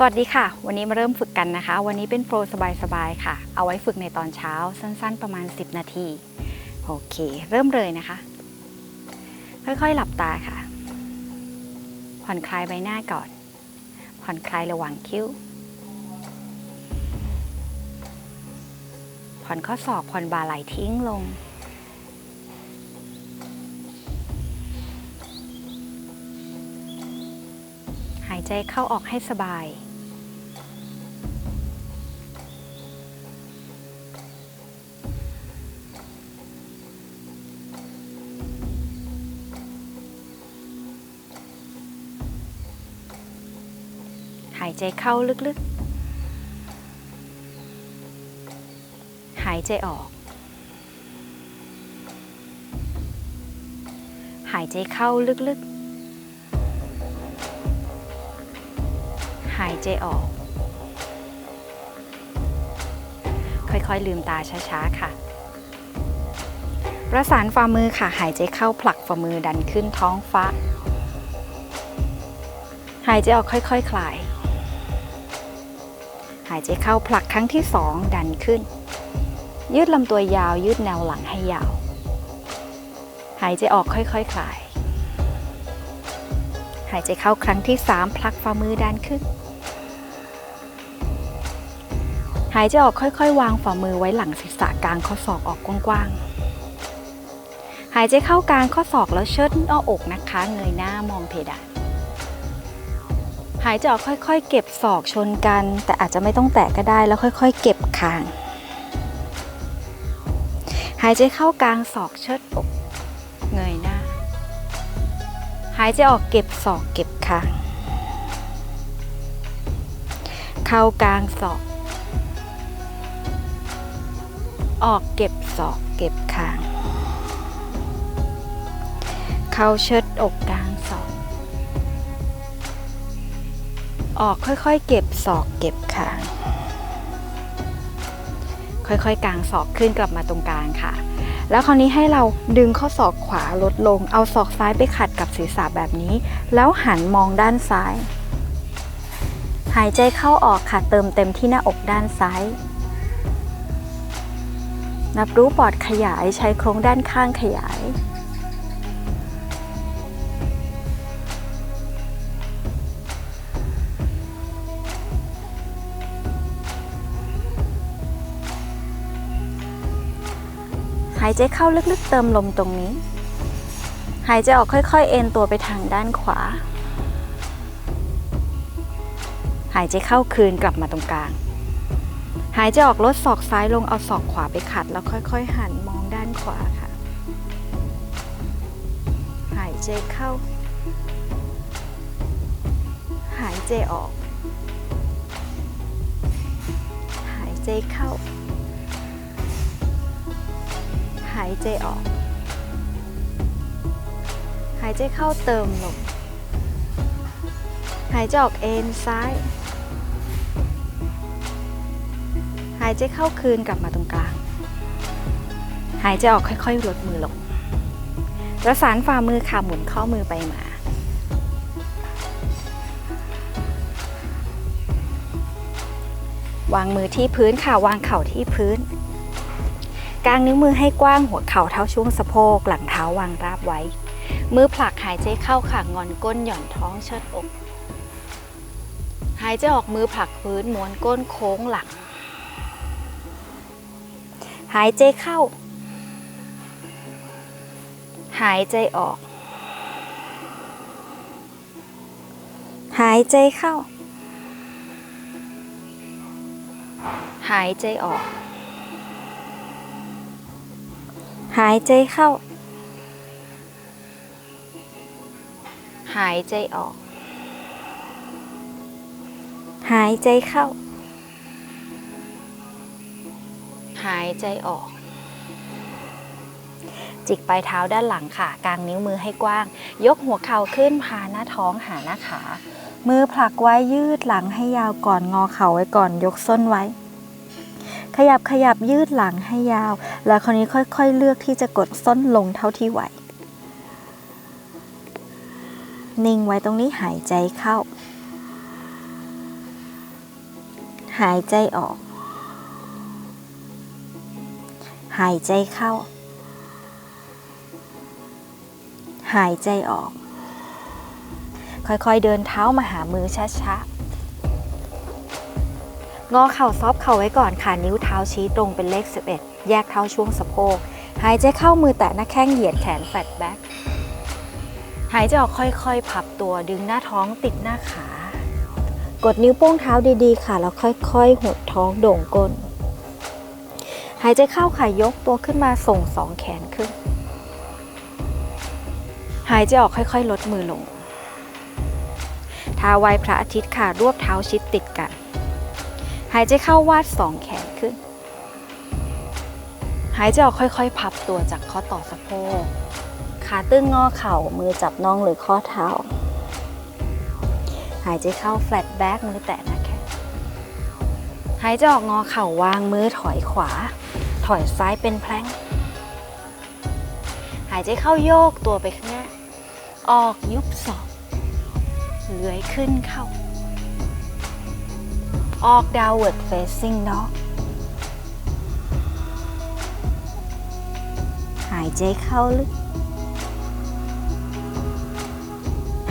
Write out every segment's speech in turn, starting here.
สวัสดีค่ะ วันนี้มาเริ่มฝึกกันนะคะ วันนี้เป็นโปรสบายๆค่ะ เอาไว้ฝึกในตอนเช้าสั้นๆประมาณ 10 นาที โอเค เริ่มเลยนะคะ ค่อยๆหลับตาค่ะ ผ่อนคลายใบหน้าก่อน ผ่อนคลายระหว่างคิ้ว ผ่อนข้อศอกผ่อนบ่าไหลทิ้งลง หายใจเข้าออกให้สบาย หายใจเข้าลึกๆ หายใจออก หายใจเข้าลึกๆ หายใจออก ค่อยๆ ลืมตาช้าๆ ค่ะ ประสานฝ่ามือค่ะ หายใจเข้าผลักฝ่ามือดันขึ้นท้องฟ้าหายใจออกค่อยๆคคลาย หายใจเข้าผลักครั้งที่สองดันขึ้น ยืดลำตัวยาวยืดแนวหลังให้ยาว หายใจออกค่อยๆคคลาย หายใจเข้าครั้งที่สามผลักฝ่ามือดันขึ้น หายใจออกค่อยๆ วางฝ่ามือไว้หลังศีรษะกลางข้อศอกออกกว้างๆ หายใจเข้ากลางข้อศอกแล้วเชิดหน้าอกนะคะ เงยหน้ามองเพดานายใจออกค่อยๆ เก็บศอกชนกัน แต่อาจจะไม่ต้องแตะก็ได้แล้วค่อยๆ เก็บคาง หายใจเข้ากลางศอกเชิดอกเงยหน้า หายใจออกเก็บศอกเก็บคาง เข้ากลางศอก ออกเก็บศอกเก็บคาง เข้าเชิดอกกลาง ออกค่อยๆ เก็บศอกเก็บคางค่อยๆกางศอกขึ้นกลับมาตรงกลางค่ะ แล้วคราวนี้ให้เราดึงข้อศอกขวาลดลง เอาศอกซ้ายไปขัดกับศีรษะแบบนี้ แล้วหันมองด้านซ้าย หายใจเข้าออกค่ะเติมเต็มที่หน้าอกด้านซ้ายนับรู้ปอดขยายใช้โครงด้านข้างขยายายใจเข้าลึกๆเติมลมตรงนี้ หายใจออกค่อยๆ เอ็นตัวไปทางด้านขวา หายใจเข้าคืนกลับมาตรงกลาง หายใจออกลดศอกซ้ายลงเอาศอกขวาไปขัด แล้วค่อย ๆ หันมองด้านขวาค่ะ หายใจเข้า หายใจออก หายใจเข้า หายใจออก หายใจเข้าเติมลม หายใจออกเอ็นซ้าย หายใจเข้าคืนกลับมาตรงกลาง หายใจออกค่อยๆลดมือลง ประสานฝ่ามือค่ะหมุนข้อมือไปมาวางมือที่พื้นค่ะ วางเข่าที่พื้น กางนิ้วมือให้กว้างหัวเข่าเท่าช่วงสะโพกหลังเท้าวางราบไว้ มือผลักหายใจเข้าค่ะงอนก้นหย่อนท้องเชิดอก หายใจออกมือผลักพื้นม้วนก้นโค้งหลัง หายใจเข้า หายใจออก หายใจเข้า หายใจออก หายใจเข้า หายใจออก หายใจเข้า หายใจออก จิกปลายเท้าด้านหลังค่ะ กางนิ้วมือให้กว้าง ยกหัวเข่าขึ้นพาหน้าท้องหาหน้าขา มือผลักไว้ยืดหลังให้ยาวก่อนงอเข่าไว้ก่อนยกส้นไว้ ขยับขยับยืดหลังให้ยาว แล้วคราวนี้ค่อยๆ เลือกที่จะกดส้นลงเท่าที่ไหว นิ่งไว้ตรงนี้หายใจเข้า หายใจออก หายใจเข้า หายใจออก ค่อยๆเดินเท้ามาหามือช้าๆ งอเข่าซอฟเข่าไว้ก่อนค่ะ นิ้วเท้าชี้ตรงเป็นเลข 11 แยกเท้าช่วงสะโพก หายใจเข้ามือแตะหน้าแข้งเหยียดแขนแฟลตแบ็คหายใจออกค่อยๆ พับตัวดึงหน้าท้องติดหน้าขา กดนิ้วโป้งเท้าดีๆ ค่ะ แล้วค่อยๆ หดท้องโด่งก้น หายใจเข้าค่ะยกตัวขึ้นมาส่งสองแขนขึ้น หายใจออกค่อยๆ ลดมือลงท้าไว้พระอาทิตย์ค่ะ รวบเท้าชิดติดกัน หายใจเข้าวาดสองแขนขึ้น หายใจออกค่อยๆ พับตัวจากข้อต่อสะโพก ขาตึงงอเข่า มือจับน่องหรือข้อเท้า หายใจเข้าแฟลตแบ็กมือแตะหนะแขนหายใจออกงอเข่าวางมือถอยขวา ถอยซ้ายเป็นแพลงหายใจเข้าโยกตัวไปข้างหน้า ออกยุบศอกเลื้อยขึ้นเข้า ออก downward facing dog หายใจเข้าลึก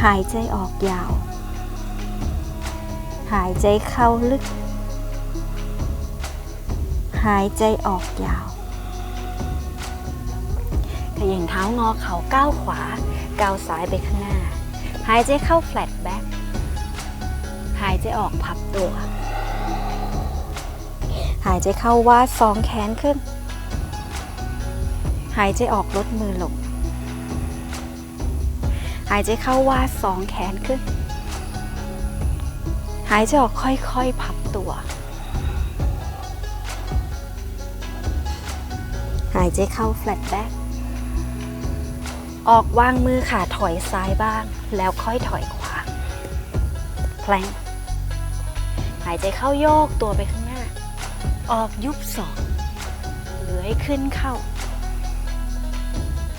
หายใจออกยาว หายใจเข้าลึก หายใจออกยาวขย่งเท้างอเข่าก้าวขวา ก้าวซ้ายไปข้างหน้า หายใจเข้า flat back หายใจออกพับตัว หายใจเข้าวาดสองแขนขึ้น หายใจออกลดมือลง หายใจเข้าวาดสองแขนขึ้น หายใจออกค่อยๆ พับตัว หายใจเข้า flat back ออกวางมือค่ะถอยซ้ายบ้าง แล้วค่อยถอยขวาแพลงหายใจเข้าโยกตัวไปข้าง ออกยุบสองเลื้อยขึ้นเข้า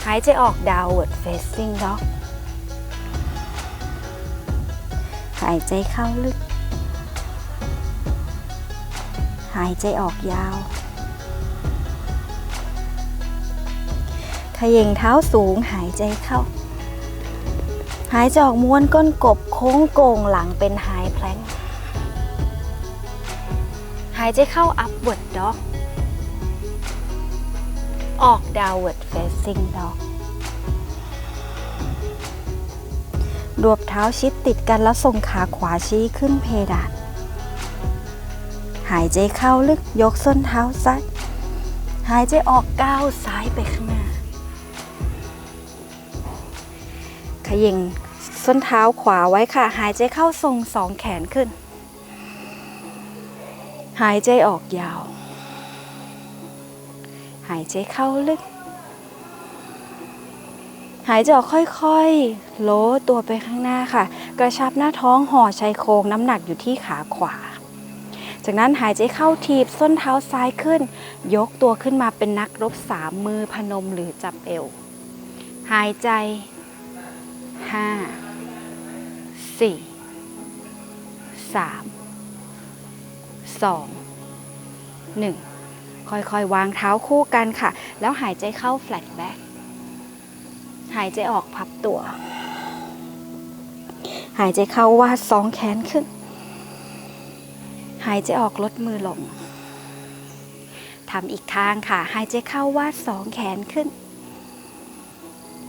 หายใจออก downward facing dog หายใจเข้าลึก หายใจออกยาวขย่งเท้าสูงหายใจเข้า หายใจออกม้วนก้นกบโค้งโก่งหลังเป็นไฮแพลง หายใจเข้า upward dog ออก downward facing dog รวบเท้าชิดติดกันแล้วส่งขาขวาชี้ขึ้นเพดาน หายใจเข้าลึกยกส้นเท้าซ้าย หายใจออกก้าวซ้ายไปข้างหน้า ขยิงส้นเท้าขวาไว้ค่ะ หายใจเข้าทรงสองแขนขึ้น หายใจออกยาว หายใจเข้าลึก หายใจออกค่อยๆ โล้ตัวไปข้างหน้าค่ะ กระชับหน้าท้องห่อชายโครงน้ำหนักอยู่ที่ขาขวา จากนั้นหายใจเข้าทีบส้นเท้าซ้ายขึ้น ยกตัวขึ้นมาเป็นนักรบสามมือพนมหรือจับเอว หายใจห้าสี่สาม สองหนึ่งค่อยๆ วางเท้าคู่กันค่ะ แล้วหายใจเข้า flat back หายใจออกพับตัว หายใจเข้าวาดสองแขนขึ้น หายใจออกลดมือลงทำอีกข้างค่ะ หายใจเข้าวาดสองแขนขึ้น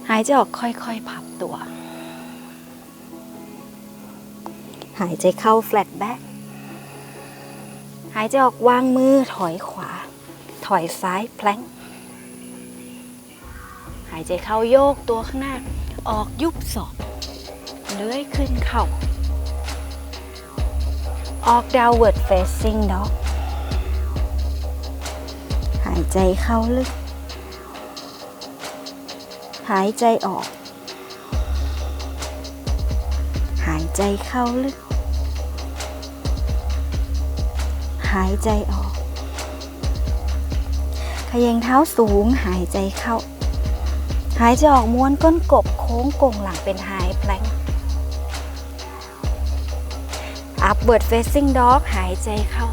หายใจออกค่อยๆ พับตัว หายใจเข้า flat back หายใจออกวางมือถอยขวา ถอยซ้ายแพลงหายใจเข้าโยกตัวข้างหน้า ออกยุบศอกเลื้อยขึ้นเข่า ออก downward facing dog หายใจเข้าลึก หายใจออก หายใจเข้าลึก หายใจออก ขยงเท้าสูงหายใจเข้า หายใจออกม้วนก้นกบโค้งกงหลังเป็นไฮแพลง upward facing dog หายใจเข้า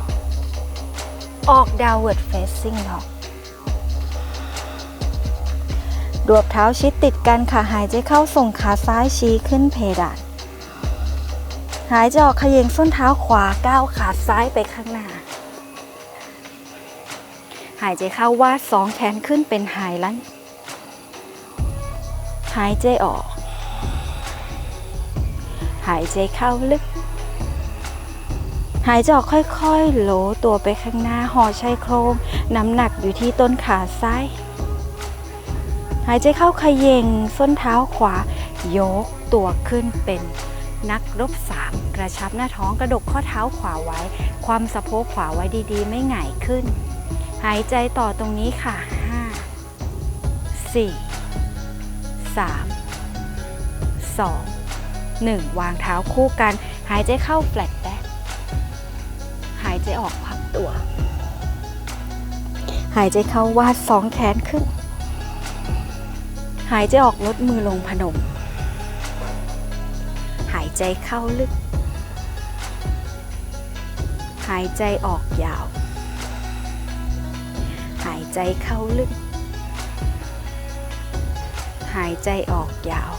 ออก downward facing dog รวบเท้าชิดติดกันค่ะหายใจเข้าส่งขาซ้ายชี้ขึ้นเพดาน หายใจออกขยงส้นเท้าขวาก้าวขาซ้ายไปข้างหน้า หายใจเข้าวาดสองแขนขึ้นเป็นไฮลันหายใจออก หายใจเข้าลึก หายใจออกค่อยๆ โหลตัวไปข้างหน้าห่อชายโครงน้ำหนักอยู่ที่ต้นขาซ้าย หายใจเข้าขยงส้นเท้าขวา ยกตัวขึ้นเป็น นักรบสามกระชับหน้าท้องกระดกข้อเท้าขวาไว้ ความสะโพกขวาไว้ดีๆ ไม่หงายขึ้น หายใจต่อตรงนี้ค่ะ 5 4 3 2 1 วางเท้าคู่กัน หายใจเข้า flat back หายใจออกพับตัว หายใจเข้าวาดสองแขนขึ้น หายใจออกลดมือลงพนม ใจเข้าลึก หายใจออกยาว หายใจเข้าลึก หายใจออกยาว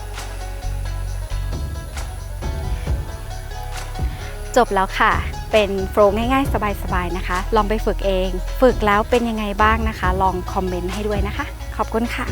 จบแล้วค่ะเป็นโฟล์ง่ายๆ สบายๆ นะคะ ลองไปฝึกเอง ฝึกแล้วเป็นยังไงบ้างนะคะ ลองคอมเมนต์ให้ด้วยนะคะ ขอบคุณค่ะ